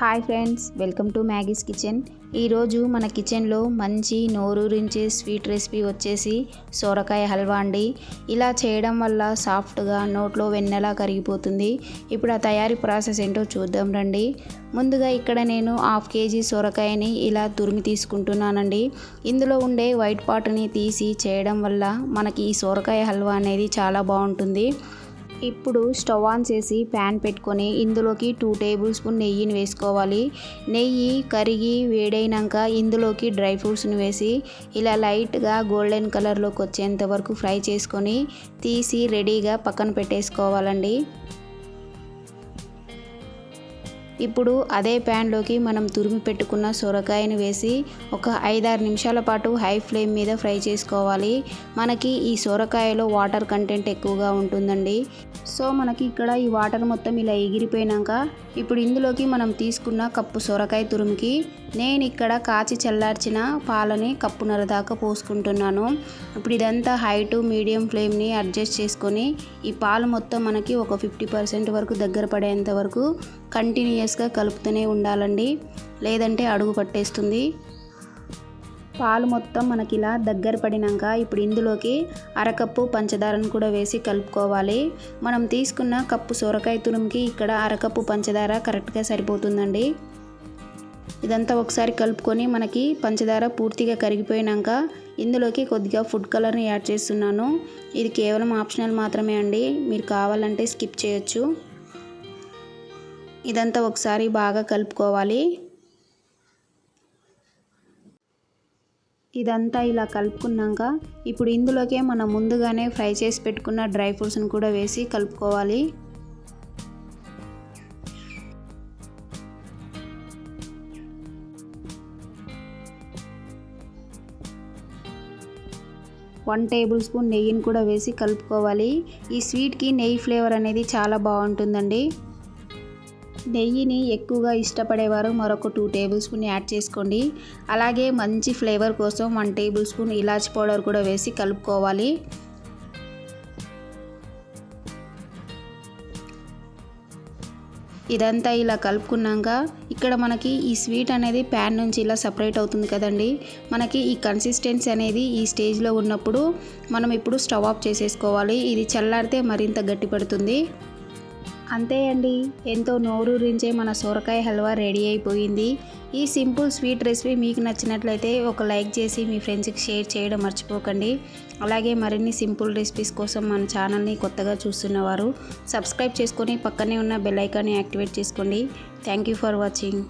Hi friends welcome to Maggie's kitchen. ఈరోజు మన కిచెన్లో మంచి నోరూరించే స్వీట్ రెసిపీ వచ్చేసి సొరకాయ హల్వా అండి. ఇలా చేయడం వల్ల సాఫ్ట్గా నోట్లో వెన్నెలా కరిగిపోతుంది. ఇప్పుడు ఆ తయారీ ప్రాసెస్ ఏంటో చూద్దాం రండి. ముందుగా ఇక్కడ నేను హాఫ్ కేజీ సొరకాయని ఇలా తురిమి తీసుకుంటున్నానండి. ఇందులో ఉండే వైట్ పార్ట్ని తీసి చేయడం వల్ల మనకి ఈ సొరకాయ హల్వా అనేది చాలా బాగుంటుంది. ఇప్పుడు స్టవ్ ఆన్ చేసి ప్యాన్ పెట్టుకొని ఇందులోకి టూ టేబుల్ స్పూన్ నెయ్యిని వేసుకోవాలి. నెయ్యి కరిగి వేడైనాక ఇందులోకి డ్రై ఫ్రూట్స్ని వేసి ఇలా లైట్గా గోల్డెన్ కలర్లోకి వచ్చేంత వరకు ఫ్రై చేసుకొని తీసి రెడీగా పక్కన పెట్టేసుకోవాలండి. ఇప్పుడు అదే ప్యాన్లోకి మనం తురిమి పెట్టుకున్న సొరకాయని వేసి ఒక ఐదారు నిమిషాల పాటు హై ఫ్లేమ్ మీద ఫ్రై చేసుకోవాలి. మనకి ఈ సొరకాయలో వాటర్ కంటెంట్ ఎక్కువగా ఉంటుందండి. సో మనకి ఇక్కడ ఈ వాటర్ మొత్తం ఇలా ఎగిరిపోయినాక ఇప్పుడు ఇందులోకి మనం తీసుకున్న కప్పు సొరకాయ తురుమికి నేను ఇక్కడ కాచి చల్లార్చిన పాలని కప్పున్నర దాకా పోసుకుంటున్నాను. ఇప్పుడు ఇదంతా హై టు మీడియం ఫ్లేమ్ని అడ్జస్ట్ చేసుకొని ఈ పాలు మొత్తం మనకి ఒక ఫిఫ్టీ పర్సెంట్ వరకు దగ్గర పడేంత వరకు కంటిన్యూస్గా కలుపుతూనే ఉండాలండి. లేదంటే అడుగు పట్టేస్తుంది. పాలు మొత్తం మనకి ఇలా దగ్గర పడినాక ఇప్పుడు ఇందులోకి అరకప్పు పంచదారను కూడా వేసి కలుపుకోవాలి. మనం తీసుకున్న కప్పు సొరకాయ తురుముకి ఇక్కడ అరకప్పు పంచదార కరెక్ట్గా సరిపోతుందండి. ఇదంతా ఒకసారి కలుపుకొని మనకి పంచదార పూర్తిగా కరిగిపోయినాక ఇందులోకి కొద్దిగా ఫుడ్ కలర్ని యాడ్ చేస్తున్నాను. ఇది కేవలం ఆప్షనల్ మాత్రమే అండి. మీరు కావాలంటే స్కిప్ చేయొచ్చు. ఇదంతా ఒకసారి బాగా కలుపుకోవాలి. ఇదంతా ఇలా కలుపుకున్నాక ఇప్పుడు ఇందులోకే మనం ముందుగానే ఫ్రై చేసి పెట్టుకున్న డ్రై ఫ్రూట్స్ని కూడా వేసి కలుపుకోవాలి. వన్ టేబుల్ స్పూన్ నెయ్యిని కూడా వేసి కలుపుకోవాలి. ఈ స్వీట్కి నెయ్యి ఫ్లేవర్ అనేది చాలా బాగుంటుందండి. నెయ్యిని ఎక్కువగా ఇష్టపడేవారు మరొక టూ టేబుల్ స్పూన్ యాడ్ చేసుకోండి. అలాగే మంచి ఫ్లేవర్ కోసం వన్ టేబుల్ స్పూన్ ఇలాచి పౌడర్ కూడా వేసి కలుపుకోవాలి. ఇదంతా ఇలా కలుపుకున్నాక ఇక్కడ మనకి ఈ స్వీట్ అనేది ప్యాన్ నుంచి ఇలా సపరేట్ అవుతుంది కదండి. మనకి ఈ కన్సిస్టెన్సీ అనేది ఈ స్టేజ్లో ఉన్నప్పుడు మనం ఇప్పుడు స్టవ్ ఆఫ్ చేసేసుకోవాలి. ఇది చల్లారితే మరింత గట్టిపడుతుంది. అంతే అండి. ఎంతో నోరూరించే మన సొరకాయ హల్వా రెడీ అయిపోయింది. ఈ సింపుల్ స్వీట్ రెసిపీ మీకు నచ్చినట్లయితే ఒక లైక్ చేసి మీ ఫ్రెండ్స్కి షేర్ చేయడం మర్చిపోకండి. అలాగే మరిన్ని సింపుల్ రెసిపీస్ కోసం మన ఛానల్ని కొత్తగా చూస్తున్నవారు సబ్స్క్రైబ్ చేసుకొని పక్కనే ఉన్న బెల్ ఐకాన్ని యాక్టివేట్ చేసుకోండి. Thank you for watching.